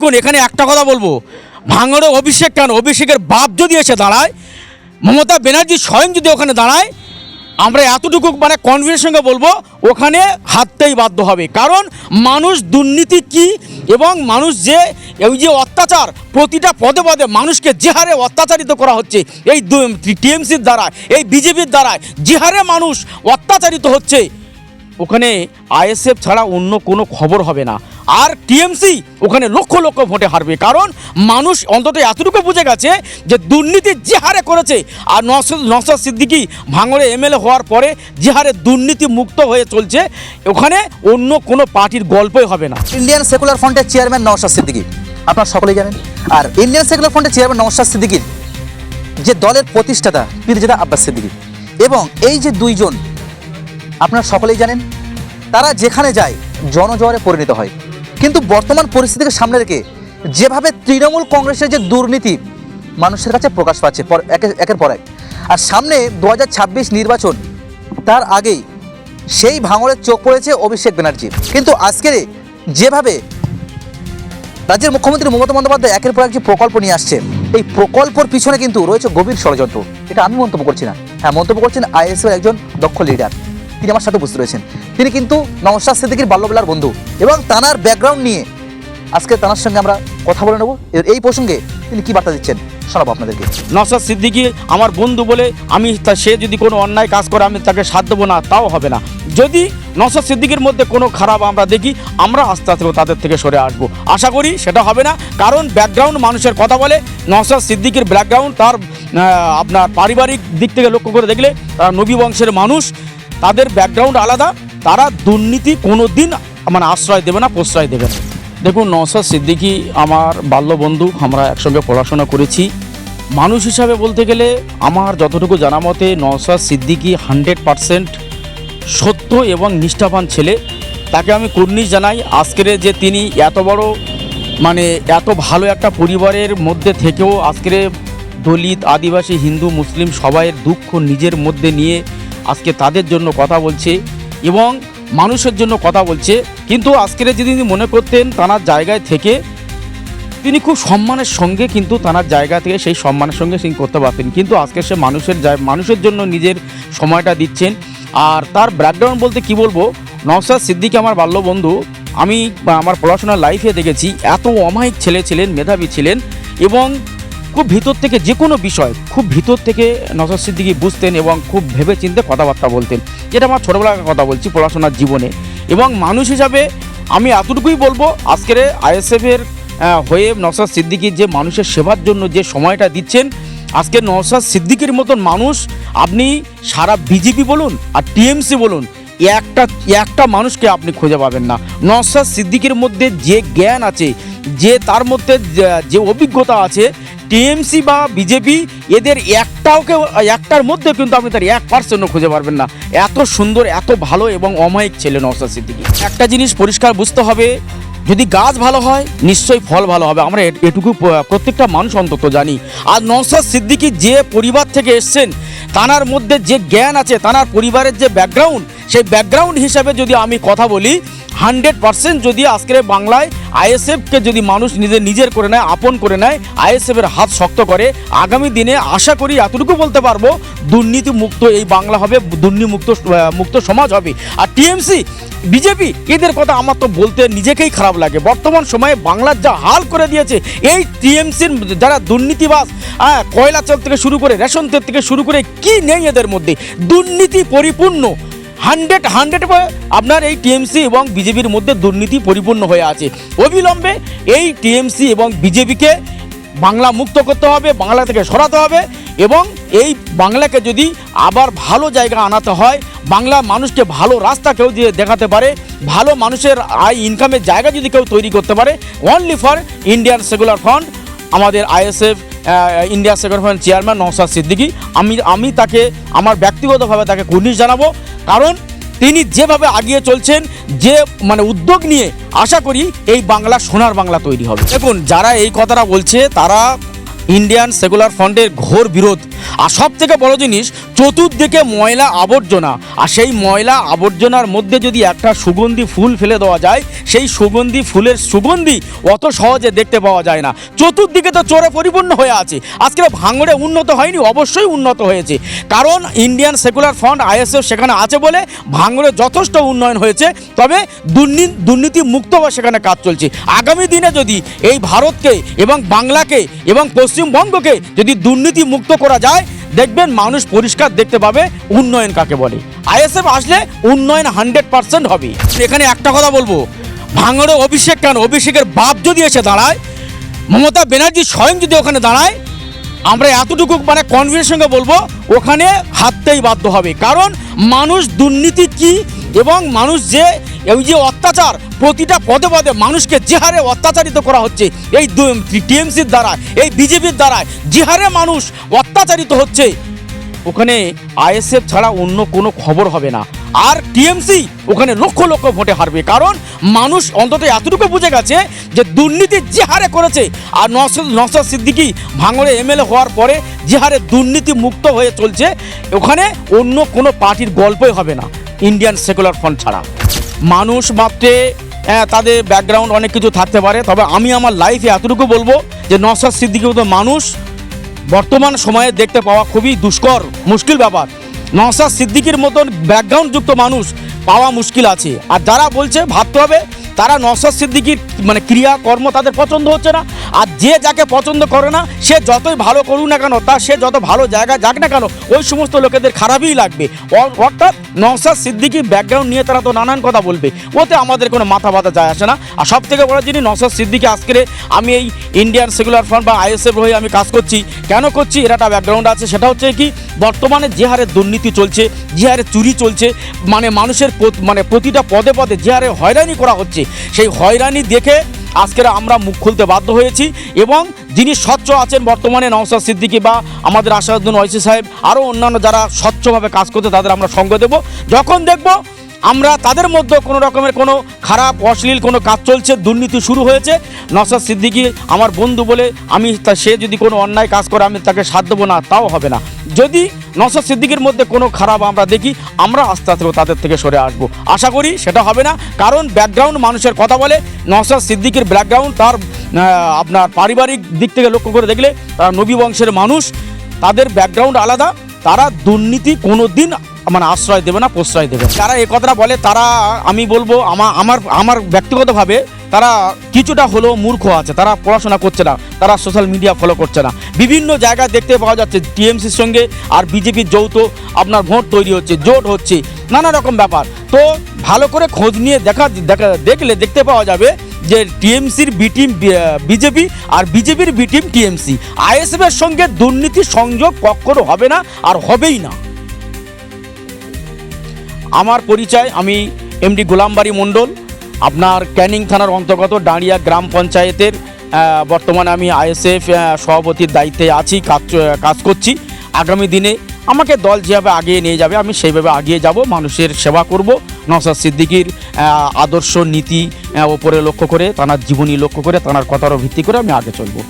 দেখুন এখানে একটা কথা বলব ভাঙড়ে অভিষেক কেন অভিষেকের বাপ যদি এসে দাঁড়ায় মমতা ব্যানার্জি স্বয়ং যদি ওখানে দাঁড়ায় আমরা এতটুকু মানে কনফিডেন্সের সঙ্গে বলব ওখানে হাততেই বাধ্য হবে কারণ মানুষ দুর্নীতি কি এবং মানুষ যে এই যে অত্যাচার প্রতিটা পদে পদে মানুষকে যে হারে অত্যাচারিত করা হচ্ছে এই টিএমসির দ্বারা এই বিজেপির দ্বারা যে হারে মানুষ অত্যাচারিত হচ্ছে ওখানে আইএসএফ ছাড়া অন্য কোনো খবর হবে না। আর টিএমসি ওখানে লক্ষ লক্ষ ভোটে হারবে। কারণ মানুষ অন্তত এতটুকু বুঝে গেছে যে দুর্নীতি যে হারে করেছে আর নসর নসর সিদ্দিকি ভাঙড়ে এমএলএ হওয়ার পরে যে হারে দুর্নীতি মুক্ত হয়ে চলছে, ওখানে অন্য কোনো পার্টির গল্পই হবে না। ইন্ডিয়ান সেকুলার ফ্রন্টের চেয়ারম্যান নওশাদ সিদ্দিকী, আপনারা সকলেই জানেন। আর ইন্ডিয়ান সেকুলার ফ্রন্টের চেয়ারম্যান নওশাদ সিদ্দিকীর যে দলের প্রতিষ্ঠাতা, পীরজাদা আব্বাস সিদ্দিকী। এবং এই যে দুইজন আপনারা সকলেই জানেন, তারা যেখানে যায়, জনজোয়ারে পরিণত হয়। কিন্তু বর্তমান পরিস্থিতিকে সামনে রেখে যেভাবে তৃণমূল কংগ্রেসের যে দুর্নীতি মানুষের কাছে প্রকাশ পাচ্ছে একের পর এক। আর সামনে দু হাজার ছাব্বিশ নির্বাচন, তার আগেই সেই ভাঙড়ের চোখ পড়েছে অভিষেক ব্যানার্জি। কিন্তু আজকের যেভাবে রাজ্যের মুখ্যমন্ত্রী মমতা বন্দ্যোপাধ্যায় একের পর এক যে প্রকল্প নিয়ে আসছে, এই প্রকল্পর পিছনে কিন্তু রয়েছে গভীর ষড়যন্ত্র। এটা আমি মন্তব্য করছি না। হ্যাঁ মন্তব্য করছেন আইএসএফ একজন দক্ষ লিডার তিনি আমার সাথে বুঝতে রয়েছেন। তিনি কিন্তু নমস্কার সিদ্দিকির বাল্যবেলার বন্ধু এবং তানার ব্যাকগ্রাউন্ড নিয়ে আজকে তানার সঙ্গে আমরা কথা বলে নেব। এই প্রসঙ্গে তিনি কি বার্তা দিচ্ছেন শোনাবো আপনাদেরকে। নসাদ সিদ্দিকি আমার বন্ধু বলে আমি সে যদি কোনো অন্যায় কাজ করে আমি তাকে সাথ দেবো না, তাও হবে না। যদি নসাদ সিদ্দিকির মধ্যে কোনো খারাপ আমরা দেখি, আমরা আস্তে আস্তে তাদের থেকে সরে আসব। আশা করি সেটা হবে না, কারণ ব্যাকগ্রাউন্ড মানুষের কথা বলে নসাদ সিদ্দিকির ব্যাকগ্রাউন্ড তার আপনার পারিবারিক দিক থেকে লক্ষ্য করে দেখলে তারা নবী বংশের মানুষ। তাদের ব্যাকগ্রাউন্ড আলাদা, তারা দুর্নীতি কোনো দিন মানে আশ্রয় দেবে না, প্রশ্রয় দেবে না। দেখুন নসাদ সিদ্দিকি আমার বাল্য বন্ধু, আমরা একসঙ্গে পড়াশোনা করেছি। মানুষ হিসাবে বলতে গেলে আমার যতটুকু জানা মতে নওসাদ সিদ্দিকি হান্ড্রেড পারসেন্ট সত্য এবং নিষ্ঠাবান ছেলে। তাকে আমি কুর্নিশ জানাই, আজকের যে তিনি এত বড় মানে এত ভালো একটা পরিবারের মধ্যে থেকেও আজকের দলিত, আদিবাসী, হিন্দু, মুসলিম সবাইয়ের দুঃখ নিজের মধ্যে নিয়ে আজকে তাদের জন্য কথা বলছে এবং মানুষের জন্য কথা বলছে। কিন্তু আজকের যদি তিনি মনে করতেন তাঁর জায়গায় থেকে, তিনি খুব সম্মানের সঙ্গে কিন্তু তার জায়গা থেকে সেই সম্মানের সঙ্গে তিনি করতে পারতেন। কিন্তু আজকে সে মানুষের মানুষের জন্য নিজের সময়টা দিচ্ছেন। আর তার ব্যাকগ্রাউন্ড বলতে কি বলব? নওসাদ সিদ্দিকি আমার বাল্য বন্ধু। আমি আমার পড়াশোনার লাইফে দেখেছি, এত অমায়িক ছেলে ছিলেন, মেধাবী ছিলেন এবং খুব ভিতর থেকে যে কোনো বিষয় খুব ভিতর থেকে নওসাদ সিদ্দিকি বুঝতেন এবং খুব ভেবে চিন্তে কথাবার্তা বলতেন। যেটা আমার ছোটোবেলার কথা বলছি পড়াশোনার জীবনে। এবং মানুষ হিসাবে আমি এতটুকুই বলব, আজকের আইএসএফের হয়ে নওসাদ সিদ্দিকির যে মানুষের সেবার জন্য যে সময়টা দিচ্ছেন আজকে নওসাদ সিদ্দিকির মতন মানুষ আপনি সারা বিজেপি বলুন আর টিএমসি বলুন, একটা একটা মানুষকে আপনি খুঁজে পাবেন না। নওসাদ সিদ্দিকির মধ্যে যে জ্ঞান আছে, যে তার মধ্যে যে অভিজ্ঞতা আছে টিএমসি বা বিজেপি, এদের একটাওকে একটার মধ্যে কিন্তু আপনি তার এক পার্সেন্টও খুঁজে পারবেন না। এত সুন্দর, এত ভালো এবং অমায়িক ছেলে নওসাদ সিদ্দিকি। একটা জিনিস পরিষ্কার বুঝতে হবে, যদি গাছ ভালো হয়, নিশ্চয়ই ফল ভালো হবে। আমরা এটুকু প্রত্যেকটা মানুষ অন্তত জানি। আর নওসাদ সিদ্দিকি যে পরিবার থেকে এসছেন, তানার মধ্যে যে জ্ঞান আছে, তানার পরিবারের যে ব্যাকগ্রাউন্ড সেই ব্যাকগ্রাউন্ড হিসাবে যদি আমি কথা বলি হান্ড্রেড পার্সেন্ট যদি আজকের বাংলায় আইএসএফকে যদি মানুষ নিজের নিজের করে নেয়, আপন করে নেয়, আইএসএফের হাত শক্ত করে, আগামী দিনে আশা করি এতটুকু বলতে পারব দুর্নীতি মুক্ত এই বাংলা হবে, দুর্নীতিমুক্ত মুক্ত সমাজ হবে। আর টিএমসি, বিজেপি, এদের কথা আমার তো বলতে নিজেকেই খারাপ লাগে। বর্তমান সময়ে বাংলার যা হাল করে দিয়েছে, এই টিএমসির যারা দুর্নীতিবাস কয়লা চল থেকে শুরু করে, রেশন তেল থেকে শুরু করে, কি নেই এদের মধ্যে? দুর্নীতি পরিপূর্ণ। হান্ড্রেড হান্ড্রেড আপনার এই টিএমসি এবং বিজেপির মধ্যে দুর্নীতি পরিপূর্ণ হয়ে আছে। অবিলম্বে এই টিএমসি এবং বিজেপিকে বাংলা মুক্ত করতে হবে, বাংলা থেকে সরাতে হবে এবং এই বাংলাকে যদি আবার ভালো জায়গা আনাতে হয়, বাংলা মানুষকে ভালো রাস্তা কেউ দিয়ে দেখাতে পারে, ভালো মানুষের আয় ইনকামের জায়গা যদি কেউ তৈরি করতে পারে only for Indian secular front আমাদের ISF India secular fund chairman Naushad Siddiqui. আমি আমি তাকে, আমার ব্যক্তিগতভাবে তাকে কুর্নিশ জানাব। কারণ তিনি যেভাবে আগিয়ে চলছেন, যে মানে উদ্যোগ নিয়ে আশা করি এই বাংলা, সোনার বাংলা তৈরি হবে। দেখুন, যারা এই কথাটা বলছে, তারা ইন্ডিয়ান সেকুলার ফ্রন্টের ঘোর বিরোধ। আর সব থেকে বড় জিনিস চতুর্দিকে ময়লা আবর্জনা। আর সেই ময়লা আবর্জনার মধ্যে যদি একটা সুগন্ধি ফুল ফেলে দেওয়া যায়, সেই সুগন্ধি ফুলের সুগন্ধি অত সহজে দেখতে পাওয়া যায় না। চতুর্দিকে তো চোরে পরিপূর্ণ হয়ে আছে। আজকে ভাঙড়ে উন্নত হয়নি, অবশ্যই উন্নত হয়েছে। কারণ ইন্ডিয়ান সেকুলার ফ্রন্ট আইএসএফ সেখানে আছে বলে ভাঙড়ে যথেষ্ট উন্নয়ন হয়েছে। তবে দুর্নীতি মুক্ত হওয়া সেখানে কাজ চলছে। আগামী দিনে যদি এই ভারতকে এবং বাংলাকে এবং পশ্চিমবঙ্গকে যদি দুর্নীতি মুক্ত করা যায় দেখবেন মানুষ পরিষ্কার দেখতে পাবে উন্নয়ন কাকে বলে। আইএসএফ আসলে উন্নয়ন হান্ড্রেড পার্সেন্ট হবে। এখানে একটা কথা বলব, ভাঙড়ে অভিষেক কেন? অভিষেকের বাপ যদি এসে দাঁড়ায়, মমতা ব্যানার্জি স্বয়ং যদি ওখানে দাঁড়ায়, আমরা এতটুকু মানে কনফিডেন্স সঙ্গে বলব, ওখানে হাততেই বাধ্য হবে। কারণ মানুষ দুর্নীতি কি এবং মানুষ যে এই যে অত্যাচার, প্রতিটা পদে পদে মানুষকে যে হারে অত্যাচারিত করা হচ্ছে। এই টিএমসির দ্বারা এই বিজেপির দ্বারা যে হারে মানুষ অত্যাচারিত হচ্ছে। ওখানে আইএসএফ ছাড়া অন্য কোনো খবর হবে না। আর টিএমসি ওখানে লক্ষ লক্ষ ভোটে হারবে। কারণ মানুষ অন্তত এতটুকু বুঝে গেছে যে দুর্নীতি যে হারে করেছে। আর নসর নসর সিদ্দিকি ভাঙড়ে এমএলএ হওয়ার পরে যে হারে দুর্নীতি মুক্ত হয়ে চলছে। ওখানে অন্য কোনো পার্টির গল্পই হবে না। ইন্ডিয়ান সেকুলার ফ্রন্ট ছাড়া। মানুষ মাত্রে হ্যাঁ, তাদের ব্যাকগ্রাউন্ড অনেক কিছু থাকতে পারে তবে আমি আমার লাইফে এতটুকু বলব যে নসাদ সিদ্দিকি মতো মানুষ বর্তমান সময়ে দেখতে পাওয়া খুবই দুষ্কর মুশকিল ব্যাপার। নসাদ সিদ্দিকির মতন ব্যাকগ্রাউন্ডযুক্ত মানুষ পাওয়া মুশকিল আছে। আর যারা বলছে ভাবতে হবে তারা নসাদ সিদ্দিকির মানে ক্রিয়া, কর্ম তাদের পছন্দ হচ্ছে না। আর যে যাকে পছন্দ করে না, সে যতই ভালো করুক না কেন, তা সে যত ভালো জায়গায় যাক না কেন, ওই সমস্ত লোকেদের খারাপই লাগবে। অর্থাৎ নওসাদ সিদ্দিকির ব্যাকগ্রাউন্ড নিয়ে তারা তো নানান কথা বলবে। ওতে আমাদের কোনো মাথা ব্যথা যায় আসে না। আর সব থেকে বড় জিনিস নওসাদ সিদ্দিকি আজকে আমি এই ইন্ডিয়ান সেকুলার ফ্রন্ট বা আইএসএফ হয়ে আমি কাজ করছি। কেন করছি? এর একটা ব্যাকগ্রাউন্ড আছে, সেটা হচ্ছে কি, বর্তমানে যে হারে দুর্নীতি চলছে, যে হারে চুরি চলছে মানে মানুষের মানে প্রতিটা পদে পদে যে হারে হয়রানি করা হচ্ছে, সেই হয়রানি দেখে আজকের আমরা মুখ খুলতে বাধ্য হয়েছি এবং যিনি স্বচ্ছ আছেন বর্তমানে নওসাদ সিদ্দিকি বা আমাদের আসাদুদ্দিন ওয়াইসি সাহেব, আরও অন্যান্য যারা স্বচ্ছভাবে কাজ করতে তাদের আমরা সঙ্গ দেব। যখন দেখব আমরা তাদের মধ্যে কোনো রকমের কোনো খারাপ, অশ্লীল কোনো কাজ চলছে, দুর্নীতি শুরু হয়েছে। নসাদ সিদ্দিকি আমার বন্ধু বলে আমি তা সে যদি কোনো অন্যায় কাজ করে, আমি তাকে সাথ দেবো না, তাও হবে না। যদি নসাদ সিদ্দিকির মধ্যে কোনো খারাপ আমরা দেখি, আমরা আস্তে আস্তে তাদের থেকে সরে আসব। আশা করি সেটা হবে না, কারণ ব্যাকগ্রাউন্ড মানুষের কথা বলে নসাদ সিদ্দিকির ব্যাকগ্রাউন্ড তার আপনার পারিবারিক দিক থেকে লক্ষ্য করে দেখলে তারা নবী বংশের মানুষ, তাদের ব্যাকগ্রাউন্ড আলাদা। তারা দুর্নীতি কোনো দিন মানে আশ্রয় দেবে না, প্রশ্রয় দেবে যারা এ কথাটা বলে, তারা, আমি বলব আমার আমার আমার ব্যক্তিগতভাবে তারা কিছুটা হলেও মূর্খ আছে, তারা পড়াশোনা করছে না, তারা সোশ্যাল মিডিয়া ফলো করছে না। বিভিন্ন জায়গায় দেখতে পাওয়া যাচ্ছে, টিএমসির সঙ্গে আর বিজেপির যৌথ আপনার ভোট তৈরি হচ্ছে, জোট হচ্ছে, নানা রকম ব্যাপার। তো ভালো করে খোঁজ নিয়ে দেখা দেখা, দেখলে, দেখতে পাওয়া যাবে যে টিএমসির বি টিম বিজেপি আর বিজেপির বি টিম টিএমসি। আইএসএফ এর সঙ্গে দুর্নীতি সংযোগ কখনো হবে না আর হবেই না। আমার পরিচয়, আমি এমডি গোলামবাড়ি মণ্ডল। আপনার ক্যানিং থানার অন্তর্গত ডাঁড়িয়া গ্রাম পঞ্চায়েতের বর্তমানে আমি আইএসএফ সভাপতির দায়িত্বে আছি, কাজ কাজ করছি। আগামী দিনে আমাকে দল যেভাবে আগিয়ে নিয়ে যাবে, আমি সেইভাবে আগিয়ে যাব, মানুষের সেবা করব। নসাদ সিদ্দিকির আদর্শ নীতি ওপরে লক্ষ্য করে, তাঁর জীবনী লক্ষ্য করে, তাঁর কথারও ভিত্তি করে আমি আগে চলবো।